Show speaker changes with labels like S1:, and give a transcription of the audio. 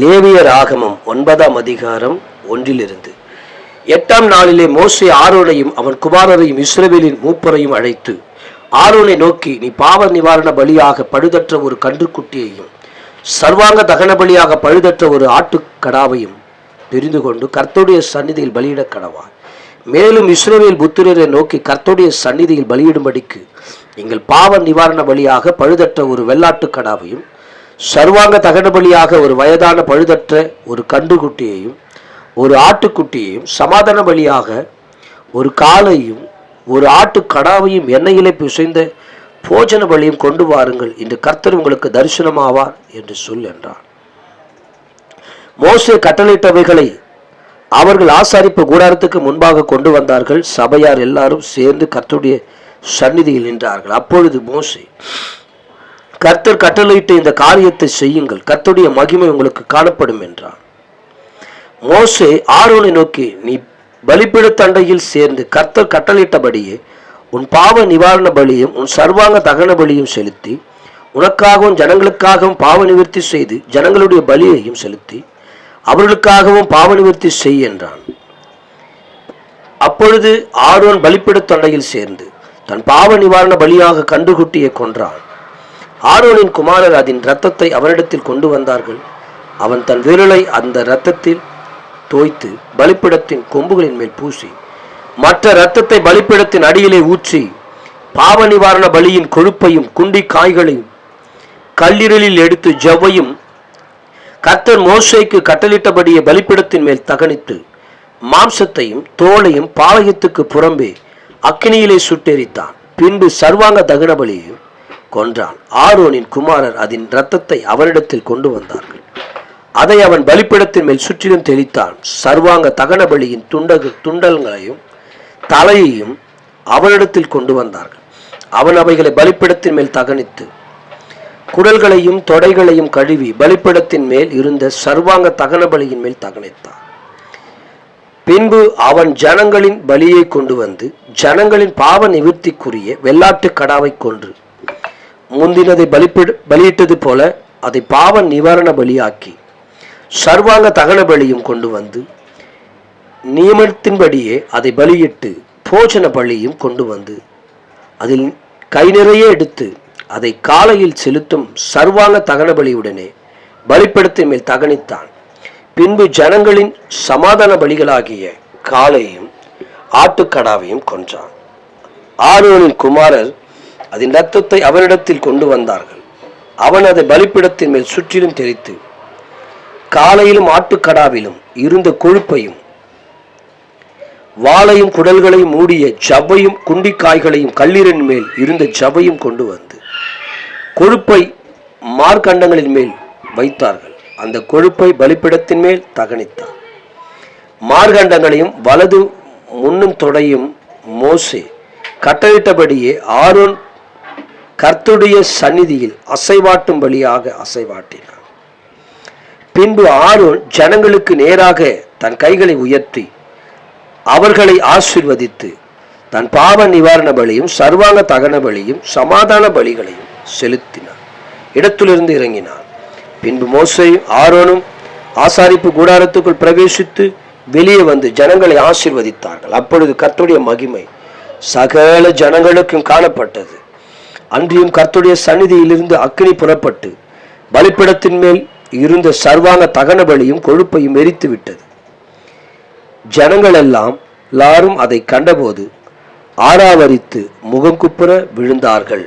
S1: லேவியர் ஆகமம் ஒன்பதாம் அதிகாரம் ஒன்றிலிருந்து. எட்டாம் நாளிலே மோசை ஆரோனையும் அவன் குமாரரையும் இஸ்ரவேலின் மூப்பரையும் அழைத்து ஆரோனை நோக்கி நீ பாவ நிவாரண பலியாக பழுதற்ற ஒரு கன்றுக்குட்டியையும் சர்வாங்க தகன பலியாக பழுதற்ற ஒரு ஆட்டுக்கடாவையும் பிரிந்து கொண்டு கர்த்தருடைய சந்நிதியில் பலியிடக் கடவா. மேலும் இஸ்ரவேல் புத்திரரை நோக்கி கர்த்தருடைய சந்நிதியில் பலியிடும்படிக்கு நீங்கள் பாவ நிவாரண பலியாக பழுதற்ற ஒரு வெள்ளாட்டுக்கடாவையும் சர்வாங்க தகன பலியாக ஒரு வயதான பழுதற்ற ஒரு கன்றுக்குட்டியையும் ஒரு ஆட்டுக்குட்டியையும் சமாதான பலியாக ஒரு காலையும் ஒரு ஆட்டு கடாவையும் எண்ணெய் எண்ணெயிலே பிசைந்த போஜன பலியும் கொண்டு வாருங்கள். இன்று கர்த்தர் உங்களுக்கு தரிசனமாவார் என்று சொல் என்றார். மோசே கட்டளையிட்டவைகளை அவர்கள் ஆசாரிப்பு கூடாரத்துக்கு முன்பாக கொண்டு வந்தார்கள். சபையார் எல்லாரும் சேர்ந்து கர்த்தருடைய சந்நிதியில் நின்றார்கள். அப்பொழுது மோசே கர்த்தர் கட்டளையிட்ட இந்த காரியத்தை செய்யுங்கள். கர்த்தருடைய மகிமை உங்களுக்கு காணப்படும் என்றான் மோசே ஆரோனை நோக்கி நீ பலிப்பிடத்தண்டையில் சேர்ந்து கர்த்தர் கட்டளையிட்டபடியே உன் பாவ நிவாரண பலியும் உன் சர்வாங்க தகன பலியும் செலுத்தி உனக்காகவும் ஜனங்களுக்காகவும் பாவ நிவர்த்தி செய்து ஜனங்களுடைய பலியையும் செலுத்தி அவர்களுக்காகவும் பாவ நிவர்த்தி செய் என்றான். அப்பொழுது ஆர்வன் பலிப்பிடத் தொண்டையில் சேர்ந்து தன் பாவ நிவாரண பலியாக கண்டுகுட்டியை கொன்றான். ஆரோனின் குமாரர் அதன் இரத்தத்தை அவனிடத்தில் கொண்டு வந்தார்கள். அவன் தன் விரலை அந்த இரத்தத்தில் தோய்த்து பலிப்பிடத்தின் கொம்புகளின் மேல் பூசி மற்ற இரத்தத்தை பலிப்பிடத்தின் அடியிலே ஊற்றி பாவ நிவாரண பலியின் கொழுப்பையும் குண்டி காய்களையும் கல்லீரலில் எடுத்து ஜவ்வையும் கர்த்தர் மோசைக்கு கட்டளிட்டபடியே பலிப்பிடத்தின் மேல் தகனித்து மாம்சத்தையும் தோலையும் பாளையத்துக்கு புறம்பே அக்கினியிலே சுட்டெரித்தான். பின்பு சர்வாங்க தகன பலியையும் கொன்றான். ஆரோனின் குமாரர் அதன் இரத்தத்தை அவரிடத்தில் கொண்டு வந்தார்கள். அதை அவன் பலிப்பிடத்தின் மேல் சுற்றிலும் தெளித்தான். சர்வாங்க தகன பலியின் துண்டகு துண்டல்களையும் தலையையும் அவனிடத்தில் கொண்டு வந்தார்கள். அவன் அவைகளை பலிப்பிடத்தின் மேல் தகனித்து குடல்களையும் தொடைகளையும் கழுவி பலிப்பிடத்தின் மேல் இருந்த சர்வாங்க தகன பலியின் மேல் தகனித்தான். பின்பு அவன் ஜனங்களின் பலியை கொண்டு வந்து ஜனங்களின் பாவ நிவர்த்திக்குரிய வெள்ளாட்டு கடாவை கொன்று முந்தினதை பலிப்பிடு பலியிட்டது போல அதை பாவ நிவாரண பலியாக்கி சர்வாங்க தகன பலியும் கொண்டு வந்து நியமனத்தின்படியே அதை பலியிட்டு போஜன பலியும் கொண்டு வந்து அதில் கை நிறைய எடுத்து அதை காலையில் செலுத்தும் சர்வாங்க தகன பலியுடனே பலிப்படுத்தின் மேல் தகனித்தான். பின்பு ஜனங்களின் சமாதான பலிகளாகிய காளையும் ஆட்டுக்கடாவையும் கொன்றான். ஆரோனின் குமாரர் அதன் ரத்தத்தை அவனிடத்தில் கொண்டு வந்தார்கள். அவன் அதை பலிப்பிடத்தின் மேல் சுற்றிலும் தெரித்து காலையிலும் ஆட்டுக்கடாவிலும் இருந்த கொழுப்பையும் வாளையும் குடல்களையும் மூடிய ஜவ்வையும் குண்டிக்காய்களையும் கல்லீரின் மேல் இருந்த ஜவ்வையும் கொண்டு வந்து கொழுப்பை மார்க்கண்டங்களின் மேல் வைத்தார்கள். அந்த கொழுப்பை பலிப்பிடத்தின் மேல் தகனித்தார். மார்கண்டங்களையும் வலது முன்னும் தொடையும் மோசே கட்டளிட்டபடியே ஆரோன் கர்த்துடைய சந்நிதியில் அசைவாட்டும்படியாக அசைவாட்டினான். பின்பு ஆரோன் ஜனங்களுக்கு நேராக தன் கைகளை உயர்த்தி அவர்களை ஆசிர்வதித்து தன் பாவ நிவாரண பலியும் சர்வாங்க தகன பலியும் சமாதான பலிகளையும் செலுத்தினார் இடத்திலிருந்து இறங்கினார் பின்பு மோசையும் ஆரோனும் ஆசாரிப்பு கூடாரத்துக்குள் பிரவேசித்து வெளியே வந்து ஜனங்களை ஆசிர்வதித்தார்கள். அப்பொழுது கர்த்துடைய மகிமை சகல ஜனங்களுக்கும் காணப்பட்டது. அன்றியும் கர்த்துடைய சந்நிதியிலிருந்து அக்கினி புறப்பட்டு பலிப்பிடத்தின் மேல் இருந்த சர்வாங்க தகன பலியும் கொழுப்பையும் எரித்து விட்டது ஜனங்கள் எல்லாம் எல்லாரும் அதை கண்டபோது ஆராவரித்து முகங்குப்புற விழுந்தார்கள்.